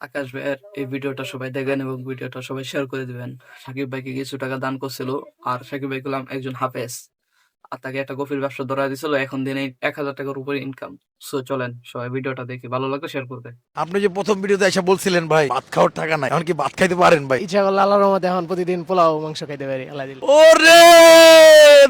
আকাশ ভাইয়ের এই ভিডিওটা সবাই দেখেন এবং ভিডিওটা সবাই শেয়ার করে দিবেন। সাকিব ভাইকে কিছু টাকা দান করছিল আর সাকিব ভাই করলাম একজন হাফেজ। আর তাকে একটা কফির ব্যবসা ধরা দিছিল এখন দিনে এক হাজার টাকার উপরে ইনকাম সো চলেন সবাই ভিডিওটা দেখি ভালো লাগলে শেয়ার করবে আপনি যে প্রথম ভিডিওতে এসে বলছিলেন ভাই ভাত খাওয়ার টাকা নাই এখন কি ভাত খাইতে পারেন ভাই? ইচ্ছা করলে আল্লাহর রহমতে এখন প্রতিদিন পোলাও মাংস খাইতে পারি আল্লাহ দিলে। ওরে!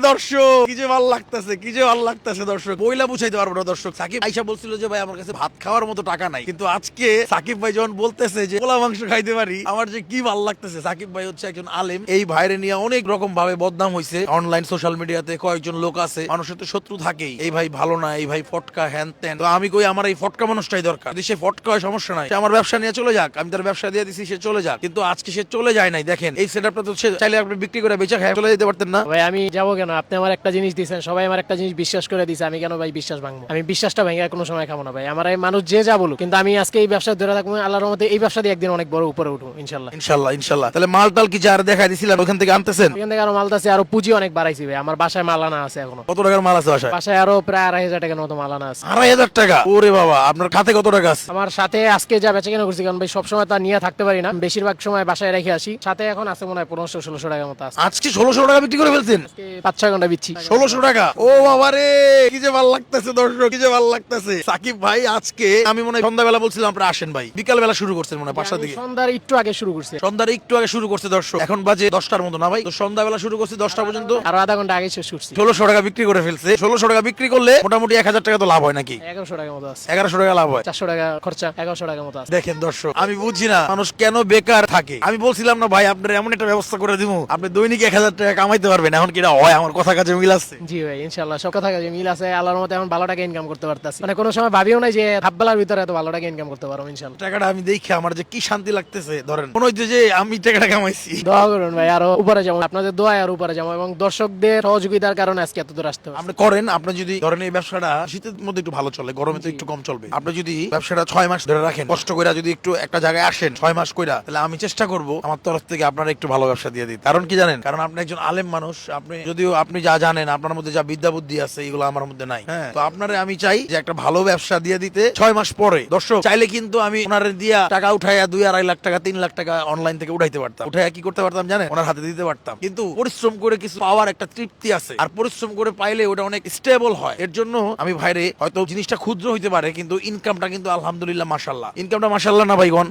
দর্শক, কি যে ভালো লাগতেছে, কি যে ভালো লাগতেছে দর্শক। বইলা বুঝাইতে পারব না দর্শক। সাকিব আইসা বলছিল যে, ভাই, আমার কাছে ভাত খাওয়ার মতো টাকা নাই। কিন্তু আজকে সাকিব ভাই যখন বলতেছে যে, পোলা মাংস খাইতে পারি, আমার যে কি ভালো লাগতেছে? সাকিব ভাই হচ্ছে একজন আলেম। এই ভাইরে নিয়ে অনেক রকম ভাবে বদনাম হয়েছে অনলাইন, সোশ্যাল মিডিয়াতে কয়েকজন লোক আছে। মানুষের তো শত্রু থাকেই। এই ভাই ভালো না, এই ভাই ফটকা, হ্যান ত্যান। তো আমি কই, আমার এই ফটকা মানুষটাই দরকার। যদি সে ফটকা হয়, সমস্যা নাই। সে আমার ব্যবসা নিয়ে চলে যাক। আমি তার ব্যবসা দিয়ে দিছি, সে চলে যাক। কিন্তু আজকে সে চলে যায় নাই, দেখেন। এই সেটআপটা তো সে চাইলে আপনি বিক্রি করে বেচা খায়, চলে যেতে পারতেন না। ভাই, আমি যাব কেন? আপনি আমার একটা জিনিস দিয়েছেন সবাই আমার একটা জিনিস বিশ্বাস করে দিছে আমি কেন ভাই বিশ্বাস ভাঙবো? আমি বিশ্বাসটা ভেঙে কোনো সময় খাব না ভাই। আমার এই মানুষ যে যা বলুক কিন্তু আমি আজকে এই ব্যবসা ধরে থাকব আল্লাহর মধ্যে এই ব্যবসা দিয়ে একদিন অনেক বড় উপরে উঠবো ইনশাল্লাহ ইনশাল্লাহ ইনশাল্লাহ তাহলে মাল টাল কি যার দেখাই দিছিলেন ওখান থেকে আনতেছেন? এখান থেকে আরও মাল আছে আরও পুঁজি অনেক বাড়াইছি ভাই। আমার বাসায় মাল আনা আছে এখনও। কত টাকার মাল আছে বাসায়? বাসায় আরও প্রায় আড়াই হাজার টাকার মতো মাল আনা আছে। আড়াই হাজার টাকা? ওরে বাবা আপনার খাতে কত টাকা আছে? আমার সাথে আজকে যা বেচা কেনা করছি কারণ ভাই সবসময় তা নিয়ে থাকতে পারি না। বেশিরভাগ সময় বাসায় রেখে আসি। সাথে এখন আছে মনে হয় পনেরোশো ষোলোশো টাকার মতো আছে। আজকে ষোলোশো টাকা বিক্রি করে ফেলছেন? পাঁচ ঘণ্টা বিচ্ছি ষোলোশো টাকা। ও বাবা রে কি যে ভালো লাগতেছে দর্শক কি যে ভালো লাগতেছে। সাকিব ভাই আজকে আমি মনে হয় সন্ধ্যাবেলা বলছিলাম আপনারা আসেন ভাই। বিকাল বেলা শুরু করছেন মনে হয় পাঁচটার দিকে। সন্ধ্যার একটু আগে শুরু করছি। সন্ধ্যার একটু আগে শুরু করছে দর্শক। এখন বাজে দশটার মতো না ভাই? তো সন্ধ্যাবেলা শুরু করছে দশটা পর্যন্ত। আরও আধা ঘণ্টা আগে শেষ করছি। ষোলোশো টাকা বিক্রি করে ফেলছে। ষোলোশো টাকা বিক্রি করলে মোটামুটি এক হাজার টাকা তো লাভ হয় নাকি? এগারোশো টাকার মতো আছে। এগারোশো টাকা লাভ হয়। চারশো টাকা খরচা এগারোশো টাকার মতো আছে। দেখেন দর্শক আমি বুঝছি না মানুষ কেন বেকার থাকে। আমি বলছিলাম না ভাই আপনার এমন একটা ব্যবস্থা করে দিব আপনি দৈনিক এক হাজার টাকা কামাইতে পারবেন। এখন কিনা হয় আমার কথা কাজে মিল আছে? জি ভাই ইনশাল্লাহ সব কথা কাজে মিল আছে। আল্লাহর মতো এখন ভালো টাকা ইনকাম করতে পারতেছি। মানে কোনো সময় ভাবিও নাই যে হাববেলার ভিতরে এত ভালো টাকা ইনকাম করতে পারব ইনশাল্লাহ টাকাটা আমি দেখে আমার যে কি শান্তি লাগতেছে ধরেন। মনে হচ্ছে যে আমি টাকাটা কামাইছি। দোয়া করুন ভাই আরও উপরে যাব আপনাদের দোয়ায় আর উপরে যাব এবং দর্শকদের সহযোগিতার কারণে আজকে এত দূর আসতে হবে আপনি করেন আপনি যদি ধরেন এই ব্যবসাটা শীতের মধ্যে একটু ভালো চলে গরমে তো একটু কম চলবে। আপনি যদি ব্যবসাটা ছয় মাস ধরে রাখেন কষ্ট করে যদি একটু একটা জায়গায় আসেন ছয় মাস কইরা তাহলে আমি চেষ্টা করব আমার তরফ থেকে আপনারা একটু ভালো ব্যবসা দিয়ে দিই কারণ কি জানেন? কারণ আপনি একজন আলেম মানুষ আপনি যদিও আপনি যা জানেন আপনার মধ্যে যা বিদ্যা বুদ্ধি আছে এগুলো আমার মধ্যে নাই। হ্যাঁ। তো আপনারে আমি চাই যে একটা ভালো ব্যবসা দিয়ে দিতে ছয় মাস পরে। দর্শক চাইলে কিন্তু আমি ওনারে দিয়া টাকা উঠাইয়া দুই আড়াই লাখ টাকা তিন লাখ টাকা অনলাইন থেকে উঠাইতে পারতাম। উঠাইয়া কি করতে পারতাম জানেন? ওনার হাতে দিতে পারতাম। কিন্তু পরিশ্রম করে কিছু পাওয়ার একটা তৃপ্তি আছে। আর পরিশ্রম করে পাইলে ওটা অনেক স্টেবল হয়। এর জন্য আমি ভাইরে হয়তো জিনিসটা ক্ষুদ্র হইতে পারে কিন্তু ইনকামটা কিন্তু আলহামদুলিল্লাহ মাশাল্লাহ ইনকামটা মাশাল্লাহ না ভাইগণ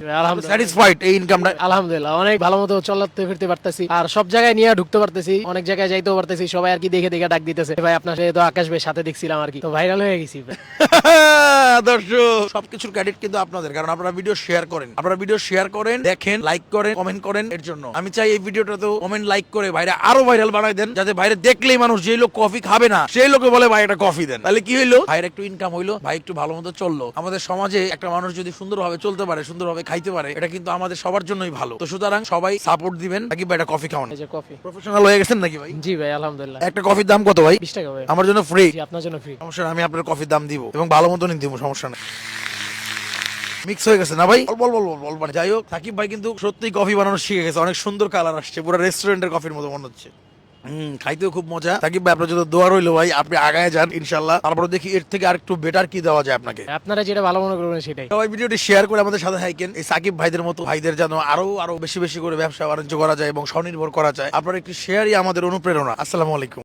স্যাটিসফাইড এই ইনকামটা আলহামদুলিল্লাহ অনেক ভালো মতো চলাতে ফিরতে পারতেছি। আর সব জায়গায় নিয়ে ঢুকতে পারতেছি অনেক জায়গায় যাইতেও পারতেছি সবাই আর কি দেখে দেখে ডাক দিতেছে। ভাই আপনার সাথে তো আকাশ ভাই সাথে দেখছিলাম আর কি। তো ভাইরাল হয়ে গেছি দর্শক সবকিছুর ক্রেডিট কিন্তু আপনাদের কারণ আপনারা ভিডিও শেয়ার করেন। আপনারা ভিডিও শেয়ার করেন দেখেন লাইক করেন কমেন্ট করেন এর জন্য। আমি চাই এই ভিডিওটা তো কমেন্ট লাইক করে ভাইরা আরও ভাইরাল বানাই দেন যাতে ভাইরে দেখলেই মানুষ যে লোক কফি খাবে না সেই লোকে বলে ভাই একটা কফি দেন। তাহলে কি হইল? ভাইয়ের একটু ইনকাম হইল ভাই একটু ভালো মতো চলল। আমাদের সমাজে একটা মানুষ যদি সুন্দরভাবে চলতে পারে সুন্দরভাবে খাইতে পারে এটা কিন্তু আমাদের সবার জন্যই ভালো। তো সুতরাং সবাই সাপোর্ট দিবেন নাকি ভাই একটা কফি খাওয়ান? এই যে কফি প্রফেশনাল হয়ে গেছেন নাকি ভাই? জি ভাই আলহামদুলিল্লাহ। একটা কফির দাম কত ভাই? টাকা ভাই। আমার জন্য ফ্রি আপনার জন্য ফ্রি সমস্যা আমি আপনার কফির দাম দিব এবং ভালো মতনই দিব সমস্যা নেই। মিক্স হয়ে গেছে না ভাই? অল্প অল্প অল্প অল্প মানে যাই হোক সাকিব ভাই কিন্তু সত্যি কফি বানানো শিখে গেছে অনেক সুন্দর কালার আসছে পুরো রেস্টুরেন্টের কফির মতো মনে হচ্ছে। হম খাইতেও খুব মজা। সাকিব ভাই আপনার জন্য দোয়া রইল ভাই আপনি আগায় যান ইনশাল্লাহ তারপরে দেখি এর থেকে আর একটু বেটার কি দেওয়া যায় আপনাকে। আপনারা যেটা ভালো মনে করবেন সেটাই। সবাই ভিডিওটি শেয়ার করে আমাদের সাথে থাকেন। এই সাকিব ভাইদের মতো ভাইদের যেন আরও আরও বেশি বেশি করে ব্যবসা বাণিজ্য করা যায় এবং স্বনির্ভর করা যায়। আপনার একটি শেয়ারই আমাদের অনুপ্রেরণা। আসসালামু আলাইকুম।